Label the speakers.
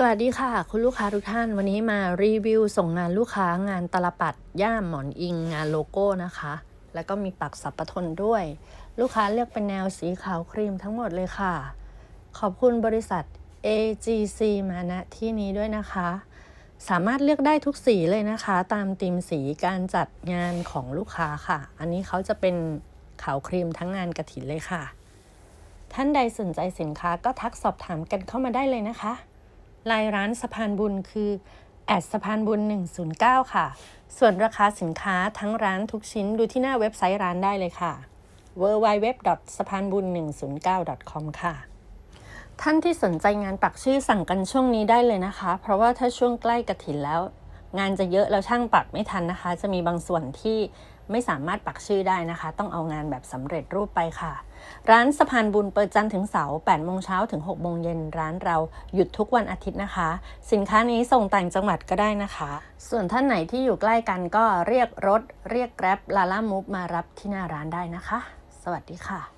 Speaker 1: สวัสดีค่ะ คุณลูกค้าทุกท่านวันนี้มารีวิวส่งงานลูกค้างานตลปัดย่ามหมอนอิง งานโลโก้นะคะ แล้วก็มีปักสับปะทนด้วย ลูกค้าเลือกเป็นแนวสีขาวครีมทั้งหมดเลยค่ะ ขอบคุณบริษัท AGC มาณที่นี้ด้วยนะคะ สามารถเลือกได้ทุกสีเลยนะคะ ตามธีมสีการจัดงานของลูกค้าค่ะ อันนี้เขาจะเป็นขาวครีมทั้งงานกระถินเลยค่ะ ท่านใดสนใจสินค้าก็ทักสอบถามกันเข้ามาได้เลยนะคะ ลายร้านสะพานบุญคือแอดสะพานบุญ 109 ค่ะ ส่วนราคาสินค้าทั้งร้านทุกชิ้นดูที่หน้าเว็บไซต์ร้านได้เลยค่ะ w w w สะพานบุญ109 com ค่ะ ท่านที่สนใจงานปักชื่อสั่งกันช่วงนี้ได้เลยนะคะ เพราะว่าถ้าช่วงใกล้กระถินแล้ว งานจะเยอะแล้วช่างปักไม่ทันนะคะ จะมีบางส่วนที่ไม่สามารถปักชื่อได้นะคะ ต้องเอางานแบบสำเร็จรูปไปค่ะ ร้านสะพานบุญเปิดจันทร์ถึงเสาร์8โมงเช้าถึง6โมงเย็นร้านเราหยุดทุกวันอาทิตย์นะคะ สินค้านี้ส่งต่างจังหวัดก็ได้นะคะ ส่วนท่านไหนที่อยู่ใกล้กันก็เรียกรถ เรียกแกร็บลาล่ามูฟมารับที่หน้าร้านได้นะคะ สวัสดีค่ะ